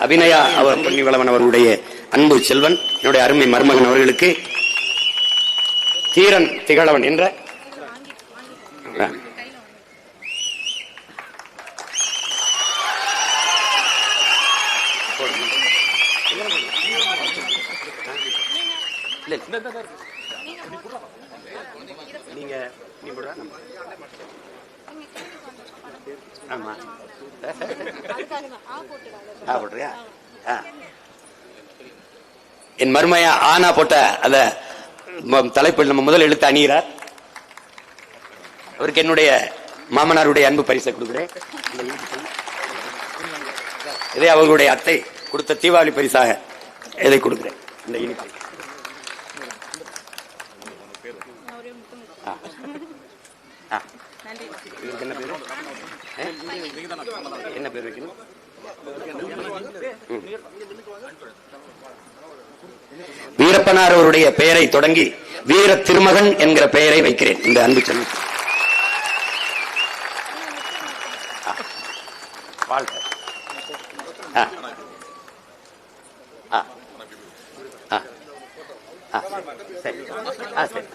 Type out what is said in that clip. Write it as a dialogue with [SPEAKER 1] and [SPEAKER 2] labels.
[SPEAKER 1] அபிநயா அவர் பொன்னிவளவன் அவர்களுடைய அன்பு செல்வன் என்னுடைய அருமை மருமகன் அவர்களுக்கு தீரன் திகழவன் என்ற ஆ. நீங்க நீ ஆமா. ஆ, ஆ. என் மருமையா ஆனா போட்ட அந்த தலைப்பில் நம்ம முதல் எழுத்து அணிகிறார். அவருக்கு என்னுடைய மாமனாருடைய அன்பு பரிசை கொடுக்குறேன். இதை அவர்களுடைய அத்தை கொடுத்த தீபாவளி பரிசாக இதை கொடுக்குறேன். இந்த இனிப்பு. இவருக்கு என்ன பேரு? என்ன பேர் வைக்கணும். வீரப்பனார் அவருடைய பெயரை தொடங்கி வீர திருமகன் என்கிற பெயரை வைக்கிறேன் இந்த அன்பு செல்வன் ஆ. வாழ்க ஆ. ஆ. ஆ. ஆ. சரி ஆ சரி